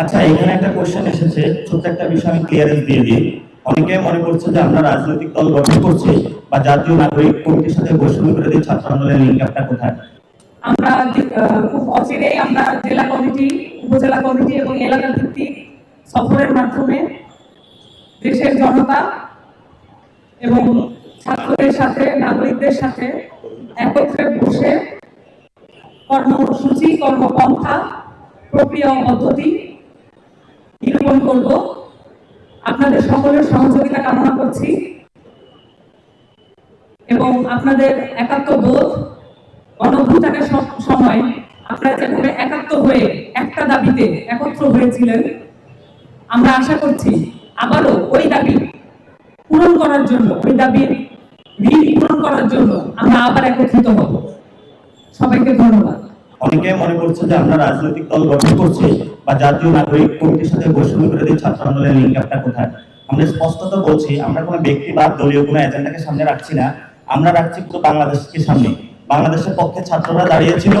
আচ্ছা এখানে একটা কোশ্চেন এসেছে, ছোট্ট একটা বিষয় আমি ক্লিয়ারেন্স দিয়ে দিই। অনেকে মনে করছে যে আমরা রাজনৈতিক দল গঠন করছি বা জাতীয় নাগরিক কমিটির সাথে বৈষম্য করে দিই ছাত্র আন্দোলনের লিঙ্ক আপটা কোথায়? আমরা খুব অচিরেই আমরা জেলা কমিটি, উপজেলা কমিটি এবং এলাকা ভিত্তিক সফরের মাধ্যমে দেশের জনতা এবং ছাত্রদের সাথে, নাগরিকদের সাথে একত্রে বসে কর্মসূচি, কর্মপন্থা, প্রক্রিয়া পদ্ধতি নিরূপণ করব। আপনাদের সকলের সহযোগিতা কামনা করছি। এবং আপনাদের একাত্ম বোধ গণভ্যুত্থানের সম- সময় আপনারা যেভাবে একাত্ম হয়ে একটা দাবিতে একত্র হয়েছিলেন, আমরা আশা করছি আবারও ওই দাবি পূরণ করার জন্য, ওই দাবির ঋণ পূরণ করার জন্য আমরা আবার একত্রিত হব। সবাইকে ধন্যবাদ। অনেকে মনে করছে যে আমরা রাজনৈতিক দল গঠন করছি বা জাতীয় নাগরিক কমিটির সাথে বৈষম্য করে দিই ছাত্র আন্দোলনের লিঙ্ক আপটা কোথায়? আমরা স্পষ্টত বলছি, আমরা কোনো ব্যক্তি বা দলীয় কোনো এজেন্ডাকে সামনে রাখছি না। আমরা রাখছি পুরো বাংলাদেশকে সামনে। বাংলাদেশের পক্ষে ছাত্ররা দাঁড়িয়েছিল,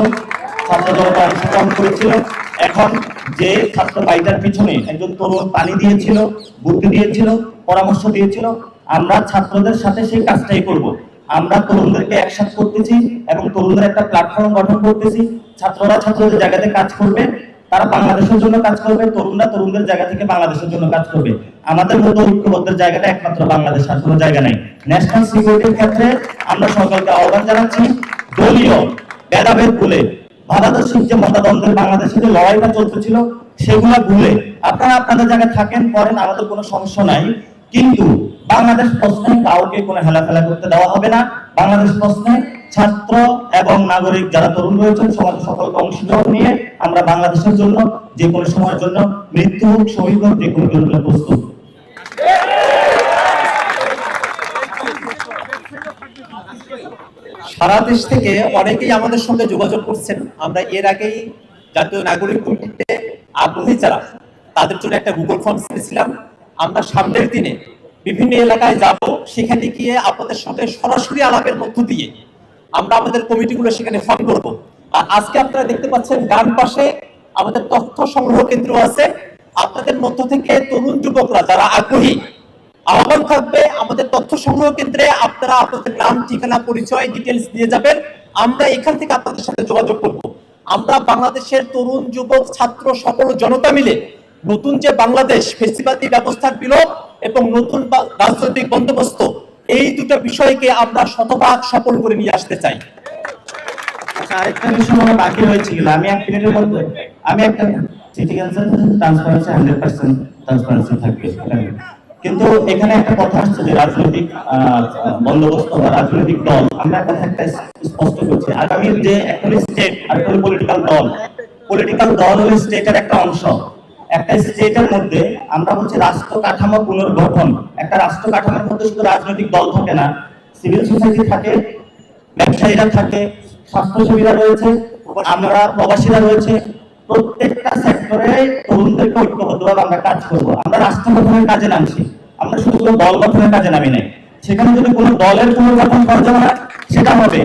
ছাত্র জনতা অংশগ্রহণ করেছিল। এখন যে ছাত্র বাড়িটার পিছনে একজন তরুণ পানি দিয়েছিল, বুদ্ধি দিয়েছিল, পরামর্শ দিয়েছিল, আমরা ছাত্রদের সাথে সেই কাজটাই করব। আমরা তরুণদেরকে একসাথ করতেছি এবং তরুণদের একটা প্ল্যাটফর্ম গঠন করতেছি। ছাত্ররা ছাত্রদের জায়গাতে কাজ করবে, তারা বাংলাদেশের জন্য কাজ করবে, তরুণরা তরুণদের জায়গা থেকে বাংলাদেশের জন্য কাজ করবে। আমাদের মতো ঐক্যবদ্ধের জায়গাটা একমাত্র বাংলাদেশ, আর কোনো জায়গা নাই। ন্যাশনাল সিকিউরিটির ক্ষেত্রে আমরা সকলকে আহ্বান জানাচ্ছি, দলীয় ভেদাভেদ ভুলে ভারতবর্ষের যে মতাদ্বন্দ্বের বাংলাদেশে যে লড়াইটা চলতেছিল, সেগুলো ভুলে, আপনারা আপনাদের জায়গায় থাকেন করেন আমাদের কোনো সমস্যা নাই। কিন্তু বাংলাদেশ প্রশ্নে কাউকে কোনো হেলাফেলা করতে দেওয়া হবে না। বাংলাদেশ প্রশ্নে ছাত্র এবং নাগরিক যারা তরুণ রয়েছেন সমাজ সকলকে অংশগ্রহণ নিয়ে আমরা বাংলাদেশের জন্য, যে কোনো সময়ের জন্য মৃত্যু হোক, শহীদ হোক, যে কোনো জন্য প্রস্তুত। সারা দেশ থেকে অনেকেই আমাদের সঙ্গে যোগাযোগ করছেন। আমরা এর আগেই জাতীয় নাগরিক কমিটিতে আগ্রহী যারা, তাদের জন্য একটা গুগল ফর্ম ছেড়েছিলাম আমরা সামনের দিনে বিভিন্ন এলাকায় যাব, সেখানে গিয়ে আপনাদের সঙ্গে সরাসরি আলাপের মধ্য দিয়ে আমরা আমাদের কমিটিগুলো সেখানে ফর্ম করব। আর আজকে আপনারা দেখতে পাচ্ছেন ডান পাশে আমাদের তথ্য সংগ্রহ কেন্দ্র আছে। আপনাদের মধ্য থেকে তরুণ যুবকরা যারা আগ্রহী, আহ্বান থাকবে আমাদের তথ্য সংগ্রহ কেন্দ্রে। আপনারা আপনাদের নাম, ঠিকানা, পরিচয় ডিটেলস দিয়ে যাবেন। আমরা এখান থেকে আপনাদের সাথে যোগাযোগ করব। আমরা বাংলাদেশের তরুণ, যুবক, ছাত্র সকল জনতা মিলে নতুন যে বাংলাদেশ, ফেসিবাদী ব্যবস্থার বিলোপ এবং নতুন রাজনৈতিক বন্দোবস্ত এই দুটো বিষয়কে আমরা শতভাগ সফল করে নিয়ে আসতে চাই। আচ্ছা কিন্তু এখানে একটা কথা আসছে যে রাজনৈতিক বন্দোবস্ত বা রাজনৈতিক দল, আমরা কথা একটা স্পষ্ট করছি। আগামী যে স্টেট পলিটিক্যাল দল। দল একটা অংশ। একটা স্টেটের মধ্যে আমরা রাষ্ট্র কাঠামো পুনর্গঠন। একটা রাষ্ট্র কাঠামোর মধ্যে শুধু রাজনৈতিক দল থাকে না, সিভিল সোসাইটি থাকে, ব্যবসায়ীরা থাকে, স্বাস্থ্যসেবীরা রয়েছে, আমরা প্রবাসীরা রয়েছে। প্রত্যেকটা সেক্টরে তরুণদেরকে ঐক্যবদ্ধভাবে আমরা কাজ করব। আমরা রাষ্ট্র গঠনের কাজে নামছি, আমরা শুধু কোনো দল গঠনের কাজে নামি নাই। সেখানে যদি কোনো দলের পুনর্গঠন প্রয়োজন হয় সেটা হবে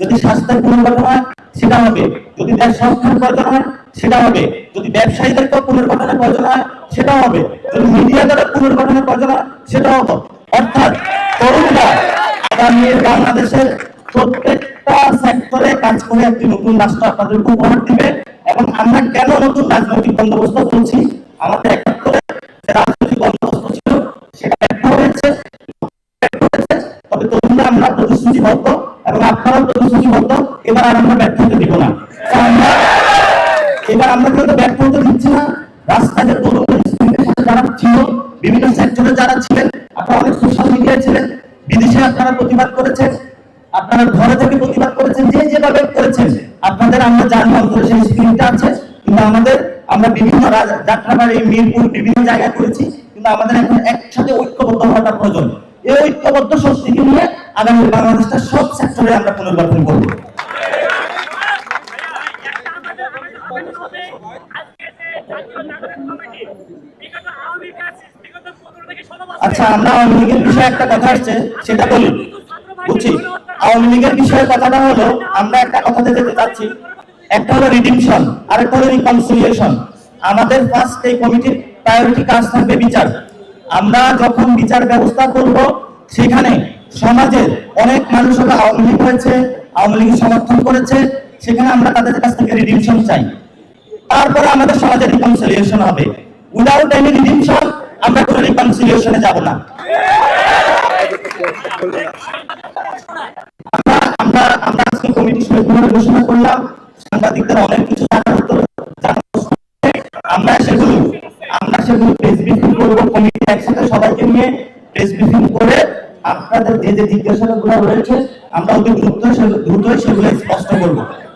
যদি স্বাস্থ্যের পুনর্গঠন হয় সেটা হবে যদি দেশ সংস্থার প্রয়োজন হয় সেটা হবে। যদি ব্যবসায়ীদেরকে পুনর্গঠনের প্রয়োজন হয় সেটা হবে। যদি মিডিয়া দ্বারা পুনর্গঠনের প্রয়োজন হয় সেটা হবে। অর্থাৎ তরুণরা আগামী বাংলাদেশের প্রত্যেকটা সেক্টরে কাজ করে একটি নতুন রাষ্ট্র আপনাদেরকে উপহার দিবে। এবং আমরা কেন নতুন রাজনৈতিক বন্দোবস্ত করছি আমাদের একাত্তরে যে রাজনৈতিক বন্দোবস্ত ছিল, সেটা ব্যর্থ হয়েছে। তবে তরুণরা আমরা প্রতিশ্রুতিবদ্ধ এবং আপনারাও প্রতিশ্রুতিবদ্ধ। এবার আমরা ব্যর্থ হতে দিব না। এবার আমরা কিন্তু ব্যর্থ হতে দিচ্ছি না। রাস্তায় যে তরুণদের যারা ছিল, বিভিন্ন সেক্টরে যারা ছিলেন, আপনারা অনেক সোশ্যাল মিডিয়ায় ছিলেন, বিদেশে আপনারা প্রতিবাদ করেছেন, আপনারা ঘরে থেকে প্রতিবাদ করেছেন, যে যেভাবে করেছেন, আপনাদের আমরা জানি অন্তরে সেই স্ক্রিনটা আছে, কিন্তু আমাদের, আমরা বিভিন্ন যাত্রাবাড়ি, মিরপুর, বিভিন্ন জায়গায় করেছি, কিন্তু আমাদের এখন একসাথে ঐক্যবদ্ধ হওয়াটা প্রয়োজন। এই ঐক্যবদ্ধ শক্তিকে নিয়ে আগামী বাংলাদেশটা সব সেক্টরে আমরা পুনর্গঠন করব। আচ্ছা আমরা আওয়ামী লীগের বিষয়ে একটা কথা আসছে সেটা বলি। বুঝছি? আওয়ামী লীগের বিষয়ে কথাটা হলো, আমরা একটা যেতে চাচ্ছি। একটা হলো রিডিমশন আর একটা হলো রিকনসিলিয়েশন আমাদের ফার্স্ট এই কমিটির প্রায়োরিটি কাজ থাকবে বিচার। আমরা যখন বিচার ব্যবস্থা করব, সেখানে সমাজের অনেক মানুষরা আওয়ামী লীগ হয়েছে, আওয়ামী লীগ সমর্থন করেছে, সেখানে আমরা তাদের কাছ থেকে রিডিমশন চাই। তারপরে আমাদের সমাজে রিকনসিলিয়েশন হবে। উইদাউট এনি রিডিমশন আমরা কোনো রিকনসিলিয়েশনে যাব না। আমরা আমরা আমরা আজকে কমিটি সৈকমে ঘোষণা করলাম। সাংবাদিকদের অনেক কিছু জানার আছে। আমরা সেগুলো আমরা সেগুলো প্রেস ব্রিফিং করব কমিটি একসাথে সবাইকে নিয়ে প্রেস ব্রিফিং করে আপনাদের যে যে জিজ্ঞাসাগুলো রয়েছে, আমরা অতি দ্রুত দ্রুতই সেগুলো স্পষ্ট করব।